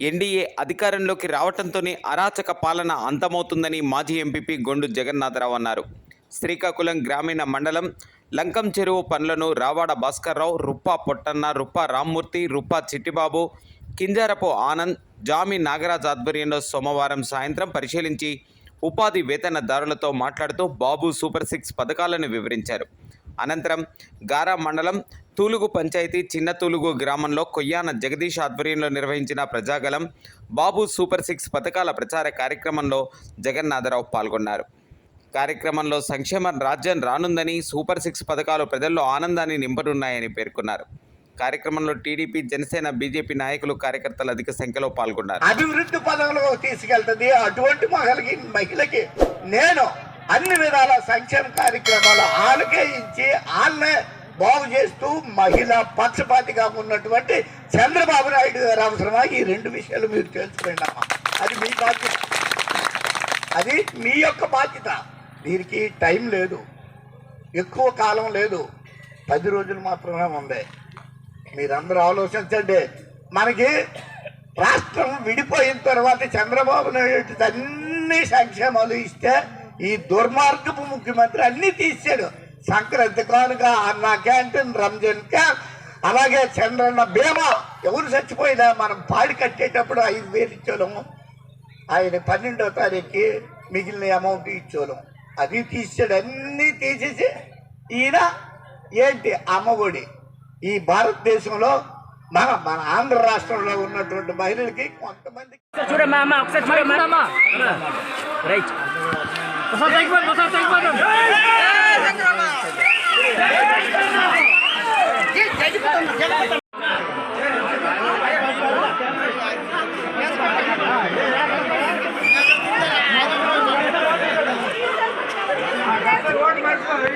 NDA అధికారంలోకి రావటంతోనే అరాచక పాలన అంతమవుతుందని మాజీ ఎంపీపీ గొండు జగన్నాథరావు అన్నారు. శ్రీకాకుళం గ్రామీణ మండలం లంకం చెరువు పనులను రావాడ భాస్కర్రావు రుప్పా పొట్టన్న రుప్పా రామ్మూర్తి రుప్పా చిట్టిబాబు కింజారపు ఆనంద్ జామి నాగరాజ్ ఆధ్వర్యంలో సోమవారం సాయంత్రం పరిశీలించి ఉపాధి వేతనదారులతో మాట్లాడుతూ బాబు సూపర్ సిక్స్ పథకాలను వివరించారు. అనంతరం గారా మండలం తూలుగు పంచాయతీ చిన్న తూలుగు గ్రామంలో కొయ్యాన జగదీష్ ఆధ్వర్యంలో నిర్వహించిన ప్రజాగలం బాబు సూపర్ సిక్స్ పథకాల ప్రచార కార్యక్రమంలో జగన్నాథరావు పాల్గొన్నారు. కార్యక్రమంలో సంక్షేమ రాజ్యం రానుందని సూపర్ సిక్స్ పథకాలు ప్రజల్లో ఆనందాన్ని నింపనున్నాయని పేర్కొన్నారు. కార్యక్రమంలో టీడీపీ జనసేన బీజేపీ నాయకులు కార్యకర్తలు అధిక సంఖ్యలో పాల్గొన్నారు. అభివృద్ధి పదంలో తీసుకెళ్తుంది అటువంటి మహిళకి మహిళకి నేను అన్ని విధాల సంక్షేమ కార్యక్రమాలు వాళ్ళకే ఇచ్చి బాగు చేస్తూ మహిళ పక్షపాతిగా ఉన్నటువంటి చంద్రబాబు నాయుడు గారు అవసరమా? ఈ రెండు విషయాలు మీరు తెలుసుకోండి అమ్మా. అది మీ బాధ్యత. అది మీ యొక్క బాధ్యత. దీనికి టైం లేదు. ఎక్కువ కాలం లేదు. పది రోజులు మాత్రమే ఉంది. మీరందరూ ఆలోచించండి. మనకి రాష్ట్రం విడిపోయిన తర్వాత చంద్రబాబు నాయుడు అన్ని సంక్షేమాలు ఇస్తే ఈ దుర్మార్గపు ముఖ్యమంత్రి అన్నీ తీసాడు సంక్రాంతి కానుక అన్న క్యాంటీన్ రంజాన్ క్యాంప్ అలాగే చంద్రన్న బీమా. ఎవరు చచ్చిపోయినా మనం పాడి కట్టేటప్పుడు ఐదు వేలు ఇచ్చేవాళ్ళము ఆయన పన్నెండో తారీఖుకి మిగిలిన అమౌంట్ ఇచ్చేవాళ్ళం. అది తీసాడు అన్నీ తీసేసి ఈయన ఏంటి అమ్మఒడి. ఈ భారతదేశంలో మన మన ఆంధ్ర రాష్ట్రంలో ఉన్నటువంటి మహిళలకి కొంతమంది చూడమ్మా అమ్మ ఒకసారి చూడమ్మా. రైట్. Thank you.